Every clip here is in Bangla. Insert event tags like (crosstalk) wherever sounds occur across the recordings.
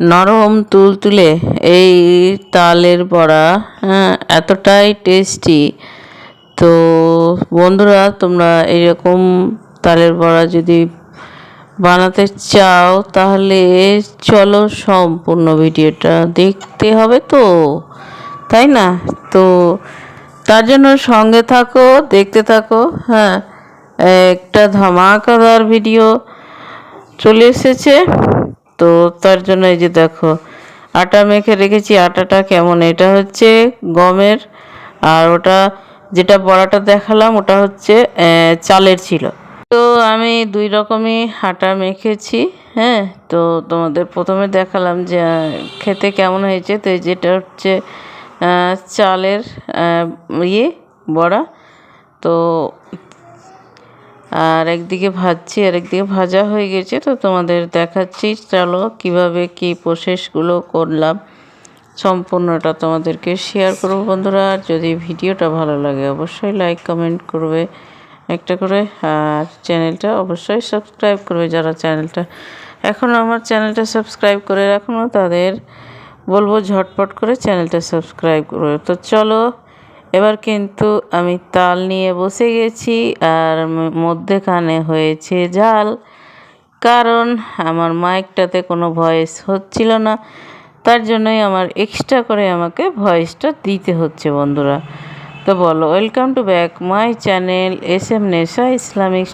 নরম তুলতুলে এই তালের বড়া হ্যাঁ এতটাই টেস্টি তো বন্ধুরা, তোমরা এরকম তালের বড়া যদি বানাতে চাও, তাহলে চলো সম্পূর্ণ ভিডিওটা দেখতে হবে তো, তাই না? তো তার জন্য সঙ্গে থাকো, দেখতে থাকো হ্যাঁ একটা ধামাকাদার ভিডিও চলে এসেছে। তো তার জন্য এই যে দেখো, আটা মেখে রেখেছি, আটাটা কেমন? এটা হচ্ছে গমের, আর ওটা যেটা বড়াটা দেখালাম, ওটা হচ্ছে চালের ছিল। তো আমি দুই রকমই আটা মেখেছি হ্যাঁ? তো তোমাদের প্রথমে দেখালাম যে খেতে কেমন হয়েছে। তো যেটা হচ্ছে চালের ইয়ে বড়া। তো আর একদিকে ভাজছি, আর একদিকে ভাজা হয়ে গেছে, তো তোমাদের দেখাচ্ছি। চলো কীভাবে কি প্রসেসগুলো করলাম, সম্পূর্ণটা তোমাদেরকে শেয়ার করব বন্ধুরা। আর যদি ভিডিওটা ভালো লাগে, অবশ্যই লাইক কমেন্ট করবে একটা করে। আর চ্যানেলটা অবশ্যই সাবস্ক্রাইব করবে যারা চ্যানেলটা এখনও আমার চ্যানেলটা সাবস্ক্রাইব করে রাখুন তাদের বলব ঝটপট করে চ্যানেলটা সাবস্ক্রাইব করবে তো চলো এবার কিন্তু আমি তাল নিয়ে বসে গেছি আর মধ্যেখানে হয়েছে জাল কারণ আমার মাইকটাতে কোনো ভয়েস হচ্ছিল না। তার জন্যই আমার এক্সট্রা করে আমাকে ভয়েসটা দিতে হচ্ছে বন্ধুরা। তো বলো welcome to back my channel S M নেশা ইসলামিক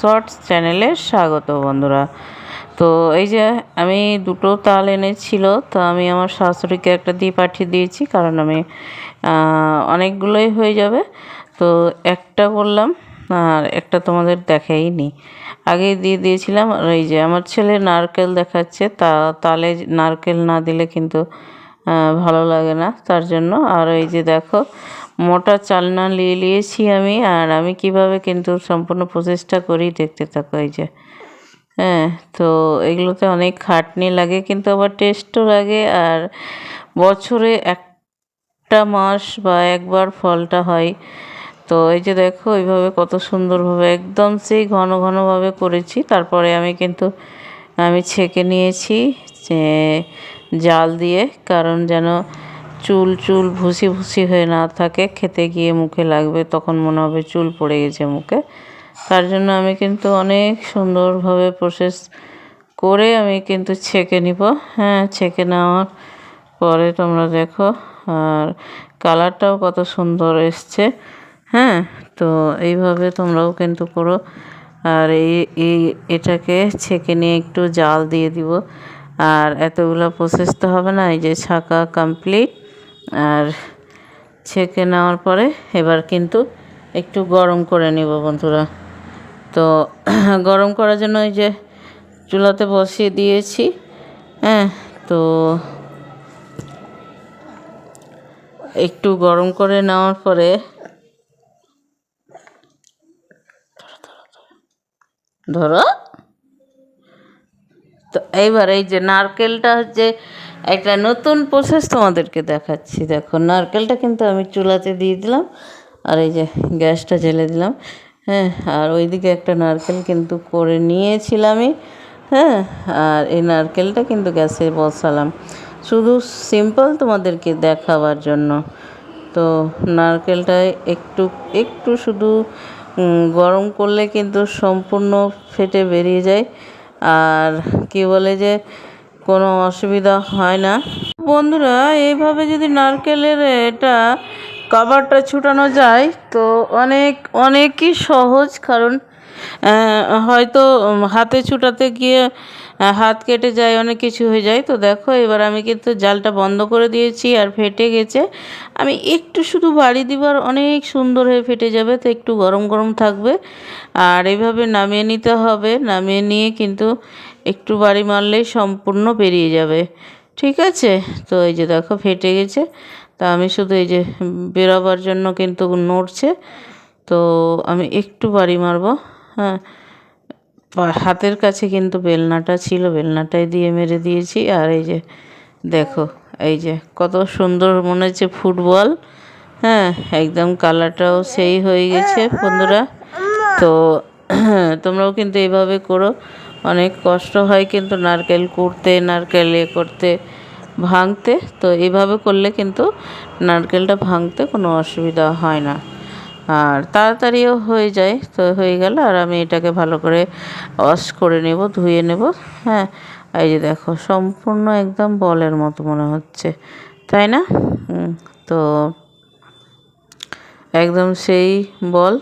শর্টস চ্যানেলে স্বাগত বন্ধুরা। তো এই যে আমি দুটো তাল এনেছিল, তো আমি আমার শাশুড়িকে একটা দিয়ে পাঠিয়ে দিয়েছি। কারণ আমি অনেকগুলোই হয়ে যাবে। তো একটা করলাম আর একটা তোমাদের দেখাই নি আগে দিয়ে দিয়েছিলাম, আর এই যে আমার ছেলে নারকেল দেখাচ্ছে, তা, তালে নারকেল না দিলে কিন্তু ভালো লাগে না তার জন্য। আর এই যে দেখো, মোটা চালনা নিয়ে নিয়েছি আমি, আর আমি কীভাবে কিন্তু সম্পূর্ণ প্রচেষ্টা করি দেখতে থাকো এই যে। হ্যাঁ তো এগুলোতে অনেক খাটনি লাগে, কিন্তু আবার টেস্টও লাগে, আর বছরে একটা মাস বা একবার ফলটা হয়। তো এই যে দেখো, এইভাবে কত সুন্দরভাবে, একদম সেই ঘন ঘনভাবে করেছি। তারপরে আমি কিন্তু, আমি ছেঁকে নিয়েছি জাল দিয়ে, কারণ যেন চুল চুল ভুসি ভুসি হয়ে না থাকে, খেতে গিয়ে মুখে লাগবে, তখন মনে হবে চুল পড়ে গেছে মুখে। তার জন্য আমি কিন্তু অনেক সুন্দরভাবে প্রসেস করে আমি কিন্তু ছেঁকে নিব। হ্যাঁ ছেঁকে নেওয়ার পরে তোমরা দেখো আর কালারটাও কত সুন্দর এসছে। হ্যাঁ তো এইভাবে তোমরাও কিন্তু করো। আর এই এই এটাকে ছেঁকে নিয়ে একটু জাল দিয়ে দিব। আর এতগুলো প্রসেস তো হবে না, এই যে ছাকা কমপ্লিট আর ছেঁকে নেওয়ার পরে এবার কিন্তু একটু গরম করে নিব বন্ধুরা। তো (clears throat) গরম করার জন্য ওই যে চুলাতে বসিয়ে দিয়েছি। হ্যাঁ তো একটু গরম করে নেওয়ার পরে ধরো। তো এইবার এই যে নারকেলটা হচ্ছে একটা নতুন প্রসেস তোমাদেরকে দেখাচ্ছি। দেখো, নারকেলটা কিন্তু আমি চুলাতে দিয়ে দিলাম আর এই যে গ্যাসটা জ্বেলে দিলাম। হ্যাঁ আর ওইদিকে একটা নারকেল কিন্তু করে নিয়েছিলামই। হ্যাঁ আর এই নারকেলটা কিন্তু গ্যাসে বসালাম। শুধু সিম্পল তোমাদেরকে দেখাবার জন্য। তো নারকেলটা একটু একটু শুধু গরম করলে কিন্তু সম্পূর্ণ ফেটে বেরিয়ে যায়। আর কি বলে যে, কোনো অসুবিধা হয় না। বন্ধুরা, এইভাবে যদি নারকেলের এটা কভারটা ছুটানো যায়, তো অনেক, অনেকই সহজ। কারণ হয়তো হাতে ছুটাতে গিয়ে হাত কেটে যায়, অনেক কিছু হয়ে যায়। তো দেখো, এবার আমি কিন্তু জালটা বন্ধ করে দিয়েছি আর ফেটে গেছে। আমি একটু শুধু বাড়ি দিবার অনেক সুন্দর হয়ে ফেটে যাবে, তো একটু গরম গরম থাকবে। আর এভাবে নামিয়ে নিতে হবে, নামিয়ে নিয়ে কিন্তু একটু বাড়ি মারলেই সম্পূর্ণ বেরিয়ে যাবে। ঠিক আছে? তো এই যে দেখো, ফেটে গেছে। তা আমি শুধু এই যে বেরোবার জন্য কিন্তু নড়ছে। তো আমি একটু বাড়ি মারবো হ্যাঁ। হাতের কাছে কিন্তু বেলনাটা ছিল, বেলনাটাই দিয়ে মেরে দিয়েছি। আর এই যে দেখো, এই যে কত সুন্দর মনে হচ্ছে ফুটবল। হ্যাঁ একদম কালারটাও সেই হয়ে গেছে বন্ধুরা। তো তোমরাও কিন্তু এইভাবে করো। অনেক কষ্ট হয় কিন্তু নারকেল কুড়তে, নারকেল এ করতে, ভাঙতে। তো এইভাবে করলে কিন্তু নারকেলটা ভাঙতে কোনো অসুবিধা হয় না। আর তাড়াতাড়িও হয়ে যায়, তো হয়ে গেল। আর আমি এটাকে ভালো করে ওয়াশ করে নেব, ধুয়ে নেব। হ্যাঁ এই যে দেখো, সম্পূর্ণ একদম বলের মতো মনে হচ্ছে, তাই না? তো একদম সেই বল।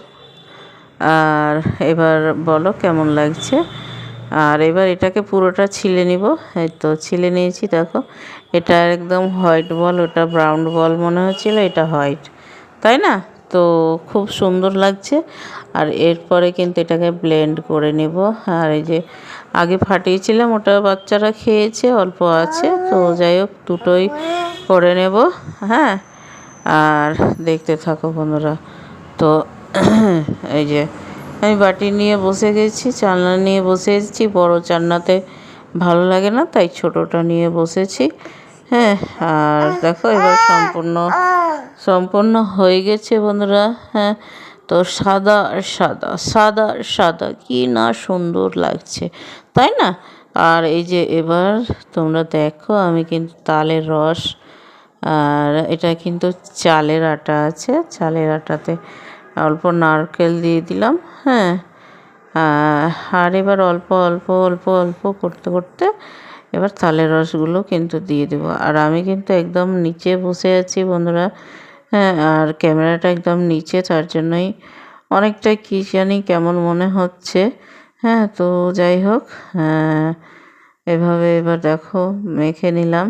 আর এবার বলো কেমন লাগছে? আর এবার এটাকে পুরোটা ছিলে নিব। এই তো ছিলে নিয়েছি, দেখো। এটা একদম হোয়াইট বল, ওটা ব্রাউন বল মনে হচ্ছিল, এটা হোয়াইট, তাই না? তো খুব সুন্দর লাগছে। আর এরপরে কিন্তু এটাকে ব্লেন্ড করে নেব। আর এই যে আগে ফাটিয়েছিলাম, ওটা বাচ্চারা খেয়েছে, অল্প আছে। তো যাই হোক, দুটোই করে নেব। হ্যাঁ? আর দেখতে থাকো বন্ধুরা। তো (clears throat) এই যে আমি বাটি নিয়ে বসে গেছি, চালনা নিয়ে বসে এসেছি। বড় চান্নাতে ভালো লাগে না, তাই ছোটোটা নিয়ে বসেছি। হ্যাঁ? আর দেখো, এবার সম্পূর্ণ সম্পূর্ণ হয়ে গেছে বন্ধুরা হ্যাঁ। তো সাদা আর সাদা সাদা আর সাদা, কি না সুন্দর লাগছে, তাই না? আর এই যে এবার তোমরা দেখো, আমি কিন্তু তালের রস, আর এটা কিন্তু চালের আটা আছে, চালের আটাতে অল্প নারকেল দিয়ে দিলাম হ্যাঁ। আর এবার অল্প অল্প অল্প অল্প করতে করতে এবার তালের রসগুলো কিন্তু দিয়ে দেবো। আর আমি কিন্তু একদম নিচে বসে আছি বন্ধুরা হ্যাঁ আর ক্যামেরাটা একদম নিচে, তার জন্যই অনেকটা কী জানি কেমন মনে হচ্ছে। হ্যাঁ তো যাই হোক হ্যাঁ এভাবে এবার দেখো, মেখে নিলাম।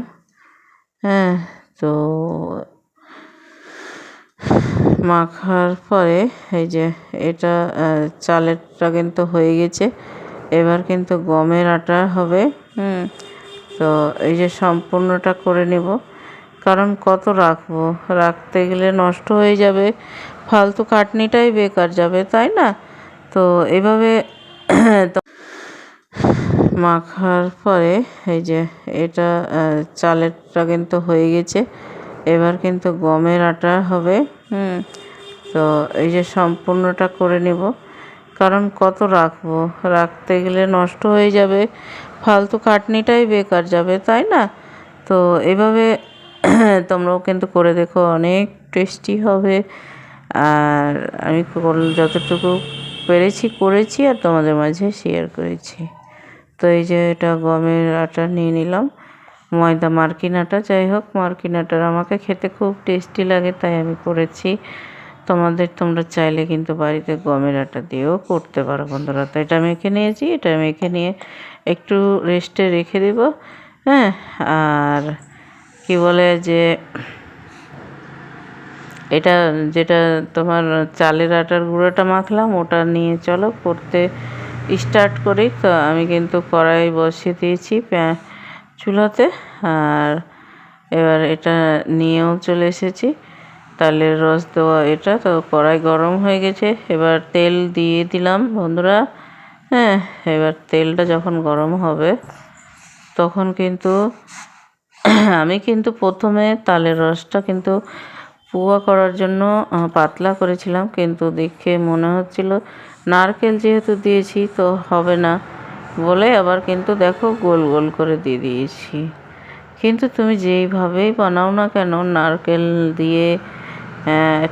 হ্যাঁ তো মাখার পরে এই যে এটা চালেরটা কিন্তু হয়ে গেছে। এবার কিন্তু গমের আটা হবে, হুম, তো এই যে সম্পূর্ণটা করে নেব। কারণ কত রাখব? রাখতে গেলে নষ্ট হয়ে যাবে। ফালতু কাটনিটাই বেকার যাবে, তাই না? তো এভাবে (coughs) মাখার পরে এই যে এটা চালেরটা কিন্তু হয়ে গেছে। এবার কিন্তু গমের আটা হবে, হুম। তো এই যে সম্পূর্ণটা করে নেব। কারণ কত রাখব? রাখতে গেলে নষ্ট হয়ে যাবে। ফালতু খাটনিটাই বেকার যাবে, তাই না? তো এভাবে (clears throat) তোমরাও কিন্তু করে দেখো, অনেক টেস্টি হবে। আর আমি যতটুকু পেরেছি, করেছি আর তোমাদের মাঝে শেয়ার করেছি। তো এই যে এটা গমের আটা নিয়ে নিলাম। ময়দা, মার্কিন আটা, যাই হোক, মার্কিন আটার আমাকে খেতে খুব টেস্টি লাগে, তাই আমি করেছি। তোমাদের তোমরা চাইলে কিন্তু বাড়িতে গমের আটা দিয়েও করতে পারো বন্ধুরা। তো এটা মেখে নিয়েছি, এটা মেখে নিয়ে একটু রেস্টে রেখে দেব। হ্যাঁ আর কি বলে যে, এটা যেটা তোমার চালের আটার গুঁড়োটা মাখলাম, ওটা নিয়ে চলো, করতে স্টার্ট করি। তো আমি কিন্তু কড়াই বসিয়ে দিয়েছি চুলাতে। আর এবার এটা নিয়েও চলে এসেছি। তালের রস দেওয়া এটা, তো কড়াই গরম হয়ে গেছে। এবার তেল দিয়ে দিলাম, বন্ধুরা। হ্যাঁ এবার তেলটা যখন গরম হবে, তখন কিন্তু আমি কিন্তু প্রথমে তালের রসটা কিন্তু পুয়া করার জন্য পাতলা করেছিলাম, কিন্তু দেখে মনে হচ্ছিল নারকেল যেহেতু দিয়েছি তো হবে না বলে আবার কিন্তু দেখো গোল গোল করে দিয়ে দিয়েছি। কিন্তু তুমি যেইভাবেই বানাও না কেন, নারকেল দিয়ে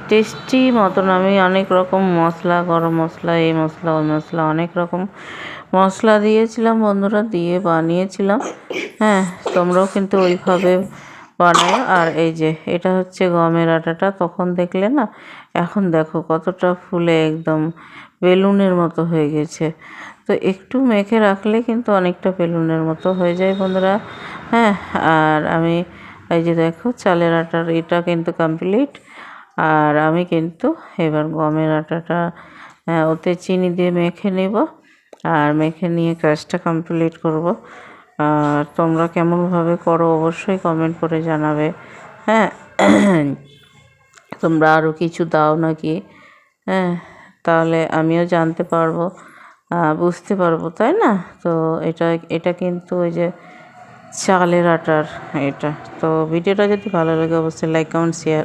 টেস্টি মতন আমি অনেক রকম মশলা, গরম মশলা, এই মশলা, ওই মশলা, অনেক রকম মশলা দিয়েছিলাম বন্ধুরা, দিয়ে বানিয়েছিলাম। হ্যাঁ তোমরাও কিন্তু ওইভাবে বানায় আর এই যে, এটা হচ্ছে গমের আটাটা, তখন দেখলে না, এখন দেখো কতটা ফুলে একদম বেলুনের মতো হয়ে গেছে। তো একটু মেখে রাখলে কিন্তু অনেকটা বেলুনের মতো হয়ে যায় বন্ধুরা। হ্যাঁ আর আমি, এই যে দেখো, চালের আটার এটা কিন্তু কমপ্লিট আর আমি কিন্তু এবার গমের আটাটা ওতে চিনি দিয়ে মেখে নেব। আর মেখে নিয়ে কাজটা কমপ্লিট করব। আর তোমরা কেমনভাবে করো অবশ্যই কমেন্ট করে জানাবে। হ্যাঁ তোমরা আরও কিছু দাও নাকি? হ্যাঁ তাহলে আমিও জানতে পারব বুঝতে পারব, তাই না? তো এটা এটা কিন্তু ওই যে চালের আটার এটা। তো ভিডিওটা যদি ভালো লাগে, অবশ্যই লাইক কমেন্ট শেয়ার